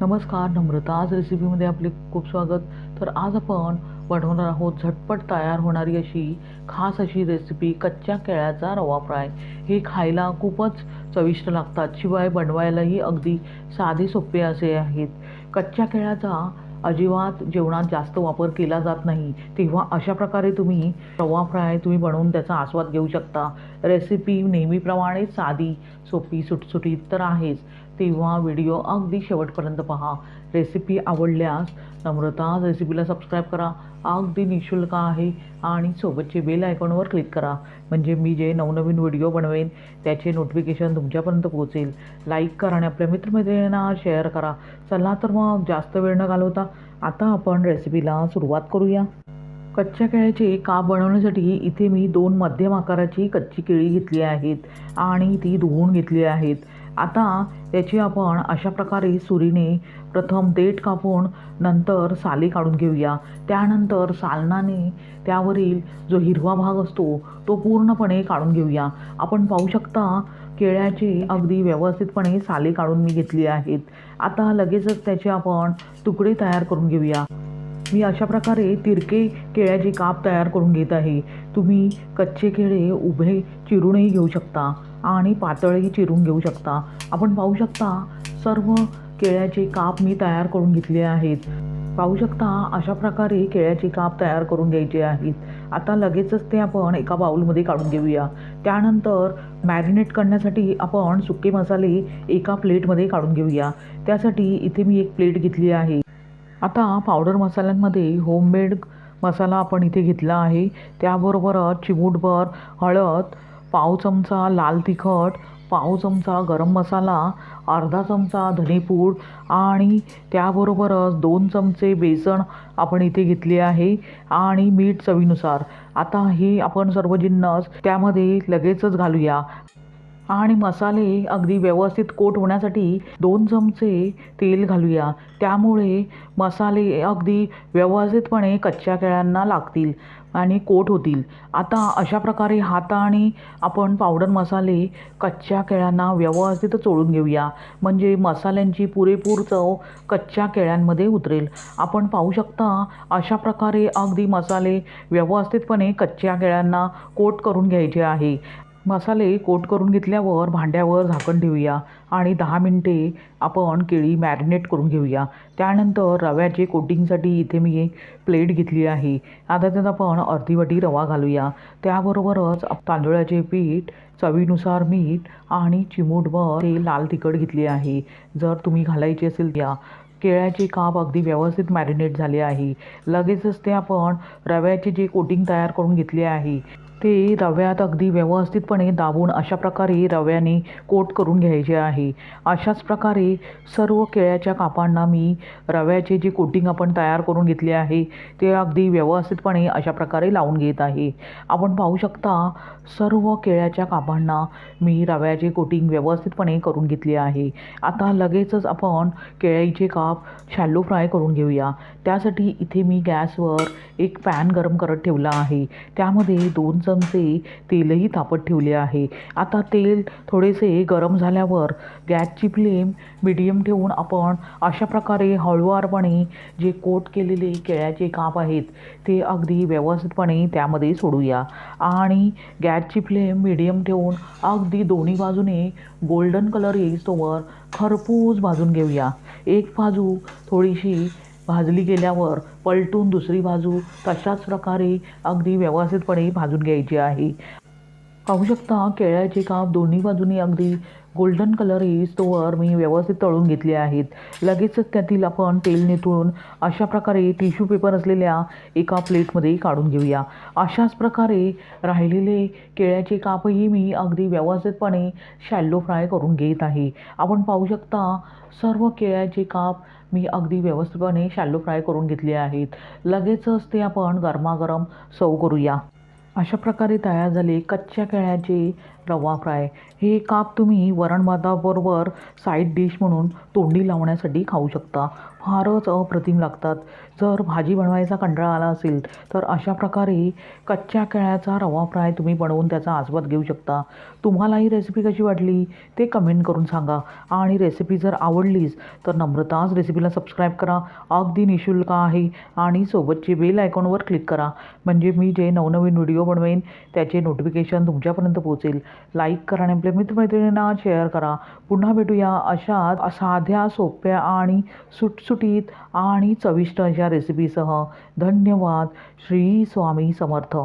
नमस्कार नम्रता. आज रेसिपीमध्ये आपले खूप स्वागत. तर आज आपण बनवणार आहोत झटपट तयार होणारी अशी खास अशी रेसिपी कच्च्या केळ्याचा रवा फ्राय. हे खायला खूपच चविष्ट लागतात. शिवाय बनवायलाही अगदी साधे सोपे असे आहेत. कच्च्या केळ्याचा अजिबात जेवणात जास्त वापर केला जात नाही. तेव्हा अशा प्रकारे तुम्ही रवा फ्राय तुम्ही बनवून त्याचा आस्वाद घेऊ शकता. रेसिपी नेहमीप्रमाणे साधी सोपी सुटसुटीत तर आहेच. तेव्हा व्हिडिओ अगदी शेवटपर्यंत पहा. रेसिपी आवडल्यास नम्रता रेसिपीला सबस्क्राईब करा. अगदी निशुल्क आहे आणि सोबतचे बेल आयकॉनवर क्लिक करा. म्हणजे मी जे नवनवीन व्हिडिओ बनवेन त्याचे नोटिफिकेशन तुमच्यापर्यंत पोहोचेल. लाईक करा आणि आपल्या मित्रमैत्रिणींना शेअर करा. चला तर मग जास्त वेळ न घालवता आता आपण रेसिपीला सुरुवात करूया. कच्च्या केळ्याचे काप बनवण्यासाठी इथे मी दोन मध्यम आकाराची कच्ची केळी घेतली आहेत आणि ती धुवून घेतली आहेत. आता त्याची आपण अशा प्रकारे सुरीने प्रथम देठ कापून नंतर साली काढून घेऊया. त्यानंतर सालनाने त्यावरील जो हिरवा भाग असतो तो पूर्णपणे काढून घेऊया. आपण पाहू शकता केळ्याची अगदी व्यवस्थितपणे साली काढून मी घेतली आहेत. आता लगेचच त्याचे आपण तुकडे तयार करून घेऊया. मी अशा प्रकारे तिरके केळ्याचे काप तयार करून घेत आहे. तुम्ही कच्चे केळे उभे चिरूनही घेऊ शकता आणि पातळही चिरून घेऊ शकता. आपण पाहू शकता सर्व केळ्याचे काप मी तयार करून घेतले आहेत. पाहू शकता अशा प्रकारे केळ्याचे काप तयार करून घ्यायचे आहेत. आता लगेचच ते आपण एका बाउलमध्ये काढून घेऊया. त्यानंतर मॅरिनेट करण्यासाठी आपण सुके मसाले एका प्लेटमध्ये काढून घेऊया. त्यासाठी इथे मी एक प्लेट घेतली आहे. आता पावडर मसाल्यांमध्ये होममेड मसाला आपण इथे घेतला आहे. त्याबरोबरच चिमूटभर हळद पाव चमचा लाल तिखट पाव चमचा गरम मसाला अर्धा चमचा धनेपूड आणि त्याबरोबरच दोन चमचे बेसन आपण इथे घेतले आहे आणि मीठ चवीनुसार. आता हे आपण सर्व जिन्नस त्यामध्ये लगेचच घालूया. आणि मसाले अगदी व्यवस्थित कोट होण्यासाठी दोन चमचे तेल घालूया. त्यामुळे मसाले अगदी व्यवस्थितपणे कच्च्या केळ्यांना लागतील आणि कोट होतील. आता अशा प्रकारे हाताने आपण पावडर मसाले कच्च्या केळ्यांना व्यवस्थित चोळून घेऊया. म्हणजे मसाल्यांची पुरेपूर चव कच्च्या केळ्यांमध्ये उतरेल. आपण पाहू शकता अशा प्रकारे अगदी मसाले व्यवस्थितपणे कच्च्या केळ्यांना कोट करून घ्यायचे आहे. मसाले कोट करून घेतल्यावर भांड्यावर झाकण ठेवूया आणि दहा मिनटे आपण केळी मॅरिनेट करून घेऊया. त्यानंतर रव्याचे कोटिंगसाठी इथे मी एक प्लेट घेतली आहे. आता त्यात आपण अर्धी वाटी रवा घालूया. त्याबरोबरच तांदूळाचे पीठ चवीनुसार मीठ आणि चिमूटभर ते लाल तिखट घेतले आहे. जर तुम्ही घालायची असेल त्या केळ्याचे काप अगदी व्यवस्थित मॅरिनेट झाले आहे. लगेचच ते आपण रव्याचे जे कोटिंग तयार करून घेतले आहे ते रव्यात अगदी व्यवस्थितपणे दाबून अशा प्रकारे रव्याने कोट करून घ्यायचे आहे. अशाच प्रकारे सर्व केळ्याच्या कापांना मी रव्याचे जे कोटिंग आपण तयार करून घेतले आहे ते अगदी व्यवस्थितपणे अशा प्रकारे लावून घेत आहे. आपण पाहू शकता सर्व केळ्याच्या कापांना मी रव्याचे कोटिंग व्यवस्थितपणे करून घेतले आहे. आता लगेचच आपण केळ्याचे काप शॅलो फ्राय करून घेऊया. त्यासाठी इथे मी गॅसवर एक पॅन गरम करत ठेवला आहे. त्यामध्ये दोन चमचे तेलही तापत ठेवले आहे. आता तेल थोडेसे गरम झाल्यावर गॅसची फ्लेम मिडियम ठेवून आपण अशा प्रकारे हळुवारपणे जे कोट केलेले केळ्याचे काप आहेत ते अगदी व्यवस्थितपणे त्यामध्ये सोडूया. आणि गॅसची फ्लेम मिडियम ठेवून अगदी दोन्ही बाजूने गोल्डन कलर येईस्तोवर खरपूस भाजून घेऊया. एक बाजू थोडीशी भाजली गेल्यावर पलटून दुसरी बाजू तशाच प्रकारे अगदी व्यवस्थितपणे भाजून घ्यायची आहे. पाहू शकता केळ्याचे काप दोन्ही बाजूनी अगदी गोल्डन कलर येईस्तोवर मी व्यवस्थित तळून घेतले आहेत. लगेचच त्यातील आपण तेल निथळून अशा प्रकारे टिश्यू पेपर असलेल्या एका प्लेटमध्ये काढून घेऊया. अशाच प्रकारे राहिलेले केळ्याचे कापही मी अगदी व्यवस्थितपणे शॅलो फ्राय करून घेत आहे. आपण पाहू शकता सर्व केळ्याचे काप मी अगदी व्यवस्थितपणे शॅलो फ्राय करून घेतले आहेत. लगेचच ते आपण गरमागरम सर्व करूया. अशा प्रकारे तयार झाले कच्च्या केळ्याचे रवा फ्राय. हे काप तुम्ही वरणभाताबरोबर साईड डिश म्हणून तोंडी लावण्यासाठी खाऊ शकता. फारच अप्रतिम लागतात. जर भाजी बनवायचा कंटाळा आला असेल तर अशा प्रकारे कच्च्या केळ्याचा रवा फ्राय तुम्ही बनवून त्याचा आस्वाद घेऊ शकता. तुम्हाला ही रेसिपी कशी वाटली ते कमेंट करून सांगा. आणि रेसिपी जर आवडलीच तर नम्रताच रेसिपीला सबस्क्राईब करा. अगदी निशुल्क आहे. आणि सोबतचे बेल आयकॉनवर क्लिक करा. म्हणजे मी जे नवनवीन व्हिडिओ बनवेन त्याचे नोटिफिकेशन तुमच्यापर्यंत पोहोचेल. लाईक करा आणि आपल्या मित्रमैत्रिणींना शेअर करा. पुन्हा भेटूया अशा साध्या सोप्या आणि सुटसुटीत आणि चविष्ट अशा रेसिपीसह धन्यवाद. श्री स्वामी समर्थ.